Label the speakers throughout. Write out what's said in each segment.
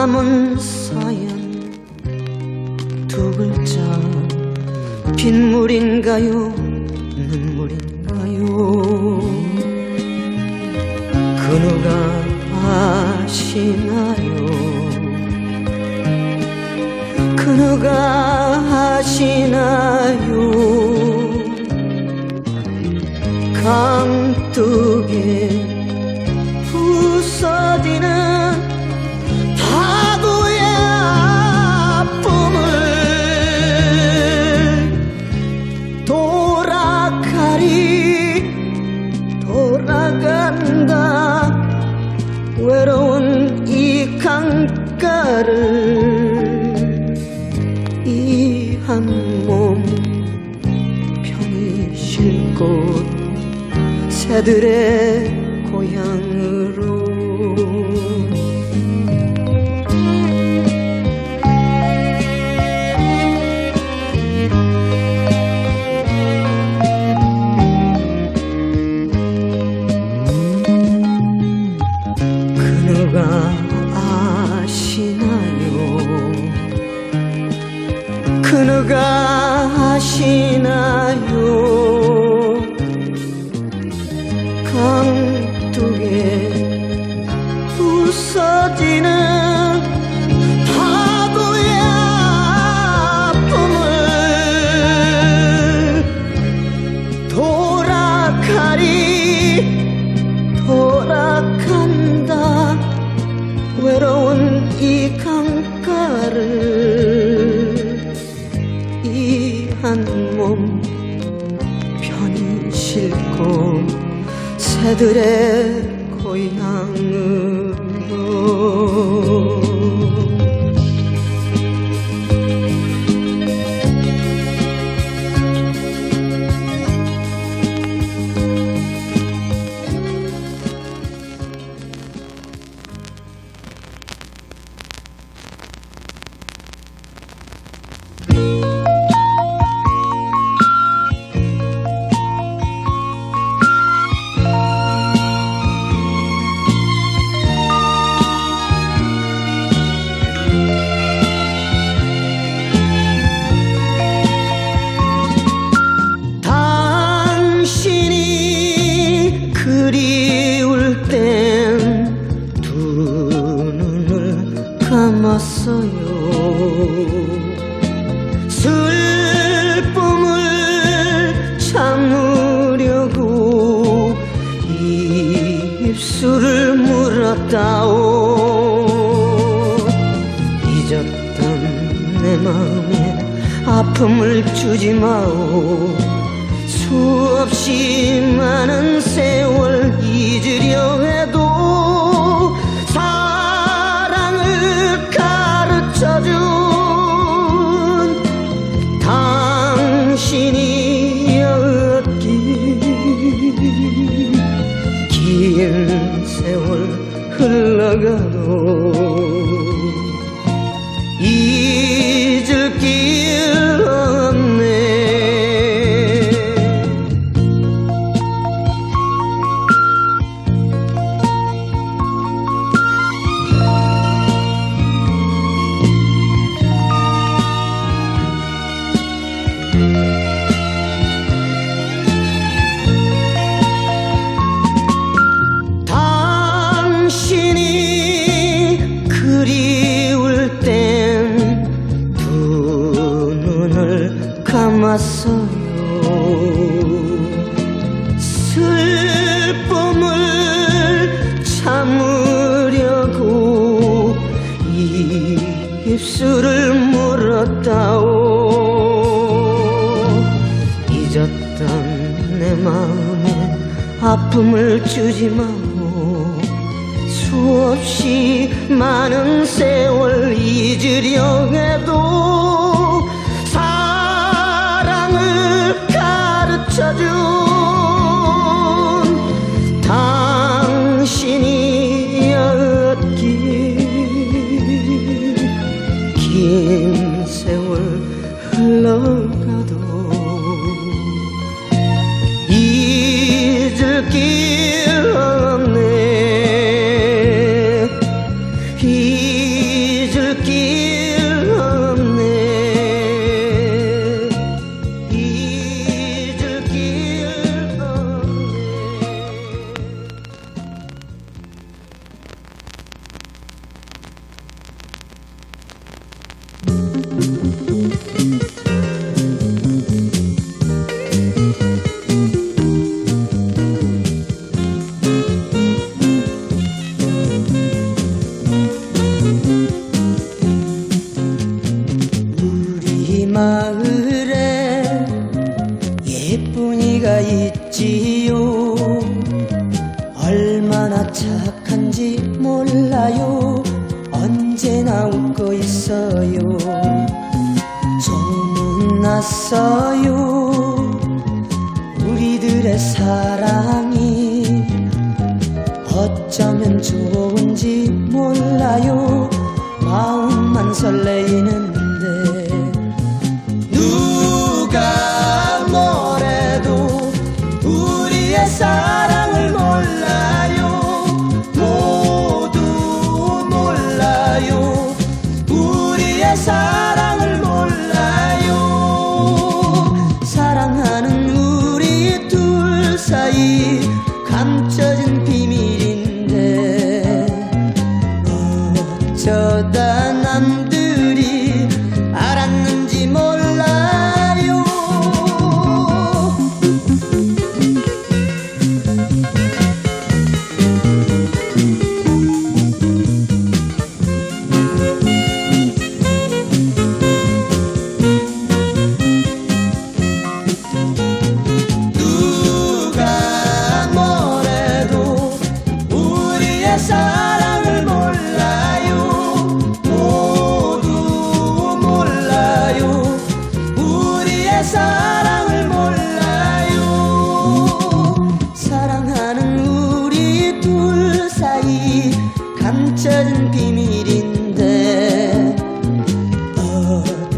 Speaker 1: 남은 사연 두 글자. 빗물인가요? 눈물인가요? 그 누가 아시나요? 그 누가 아시나요? 강둑에 쉴곳 새들의 고향으로. 그 누가 아시나요? 그 누가 아시나요 새들의 고향으로 아픔을 주지 마오. 수없이 많은 세월 잊으려 해도 사랑을 가르쳐준 당신이었기 긴 세월 흘러가도 입술을 물었다오. 잊었던 내 마음에 아픔을 주지 마오. 수없이 많은 세월 잊으려 해도 사랑을 가르쳐준 dream. 마을에 예쁜이가 있지요. 얼마나 착한지 몰라요. 언제나 웃고 있어요. 소문났어요. 우리들의 사랑이 어쩌면 좋은지 몰라요. 마음만 설레이는 비밀인데 어쩌다 Oh.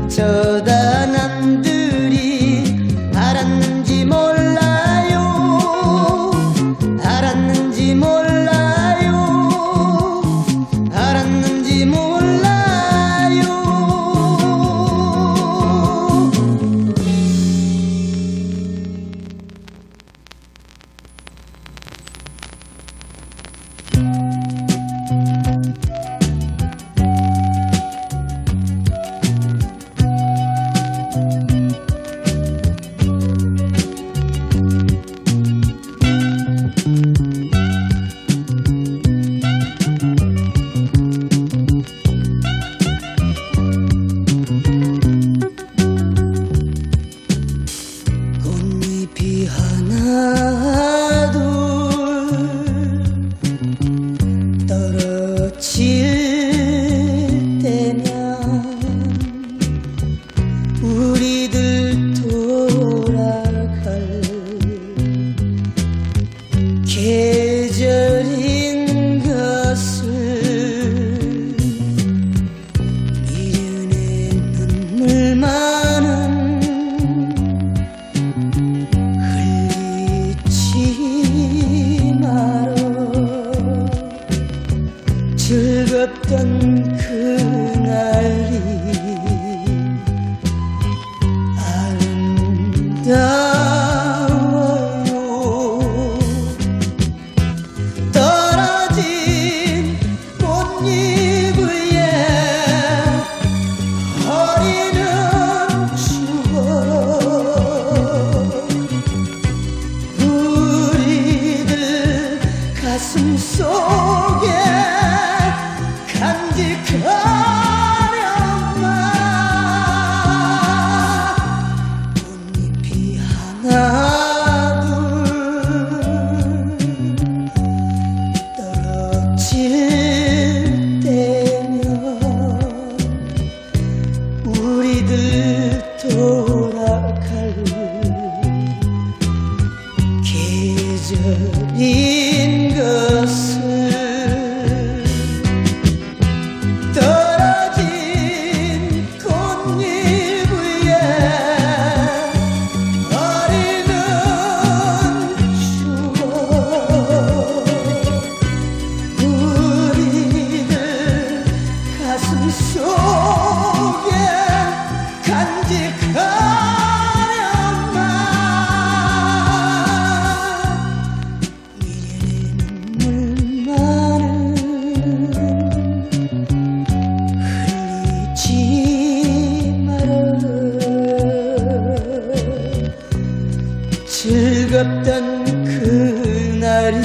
Speaker 1: 어렸던 그날이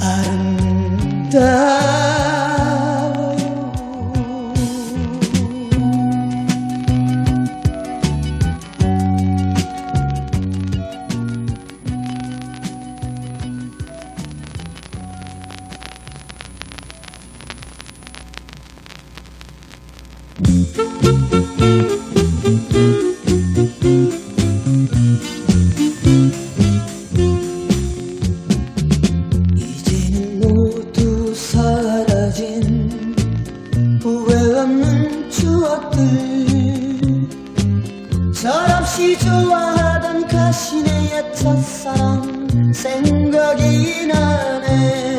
Speaker 1: 아름다워. 첫사랑 생각이 나네.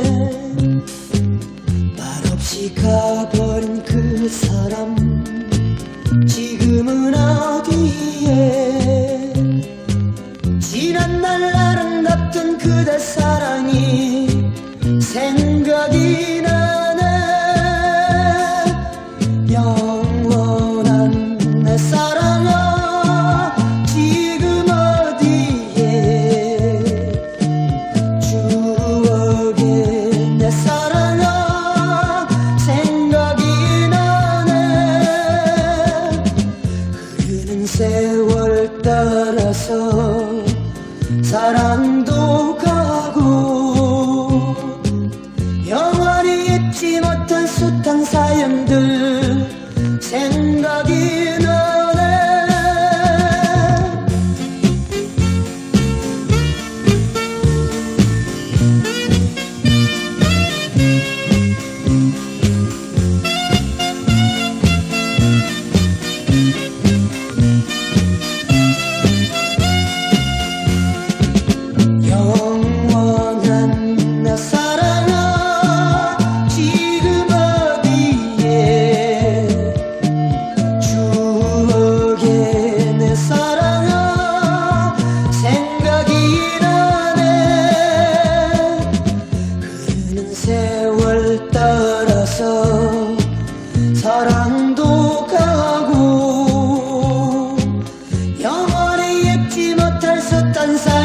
Speaker 1: alcanzar.